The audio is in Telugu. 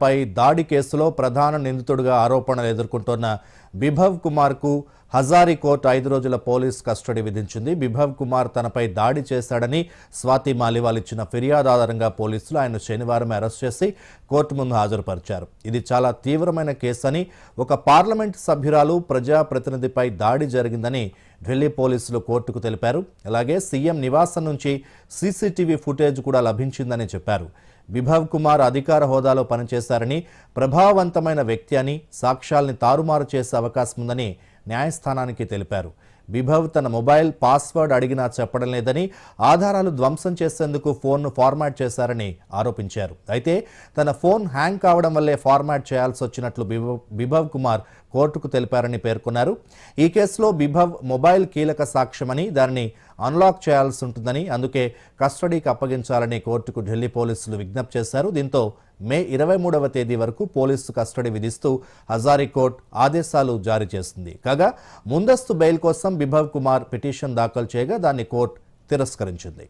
పై దాడి కేసులో ప్రధాన నిందితుడిగా ఆరోపణలు ఎదుర్కొంటున్న బిభవ్ కుమార్కు హజారీ కోర్టు ఐదు రోజుల పోలీస్ కస్టడీ విధించింది. బిభవ్ కుమార్ తనపై దాడి చేశాడని స్వాతి మాలివాల్ ఇచ్చిన ఫిర్యాదు ఆధారంగా పోలీసులు ఆయన శనివారం అరెస్ట్ చేసి కోర్టు ముందు హాజరుపరిచారు. ఇది చాలా తీవ్రమైన కేసు అని ఒక పార్లమెంట్ సభ్యురాలు ప్రజాప్రతినిధిపై దాడి జరిగిందని ఢిల్లీ పోలీసులు కోర్టుకు తెలిపారు. అలాగే సీఎం నివాసం నుంచి సీసీటీవీ ఫుటేజ్ కూడా లభించిందని చెప్పారు. విభవ్ కుమార్ అధికార హోదాలో పనిచేశారని ప్రభావవంతమైన వ్యక్తి అని సాక్ష్యాల్ని తారుమారు చేసే అవకాశం ఉందని న్యాయస్థానానికి తెలిపారు. బిభవ్ తన మొబైల్ పాస్వర్డ్ అడిగినా చెప్పడం లేదని ఆధారాలు ధ్వంసం చేసేందుకు ఫోన్ను ఫార్మాట్ చేశారని ఆరోపించారు. అయితే తన ఫోన్ హ్యాంగ్ కావడం వల్లే ఫార్మాట్ చేయాల్సి వచ్చినట్లు బిభవ్ కుమార్ కోర్టుకు తెలిపారని పేర్కొన్నారు. ఈ కేసులో బిభవ్ మొబైల్ కీలక సాక్ష్యమని దానిని అన్లాక్ చేయాల్సి ఉంటుందని అందుకే కస్టడీకి అప్పగించాలని కోర్టుకు ఢిల్లీ పోలీసులు విజ్ఞప్తి చేశారు. దీంతో మే ఇరవై మూడవ తేదీ వరకు పోలీసు కస్టడీ విధిస్తూ హజారీ కోర్టు ఆదేశాలు జారీ చేసింది. కాగా ముందస్తు బెయిల్ కోసం బిభవ్ కుమార్ పిటిషన్ దాఖలు చేయగా దాన్ని కోర్టు తిరస్కరించింది.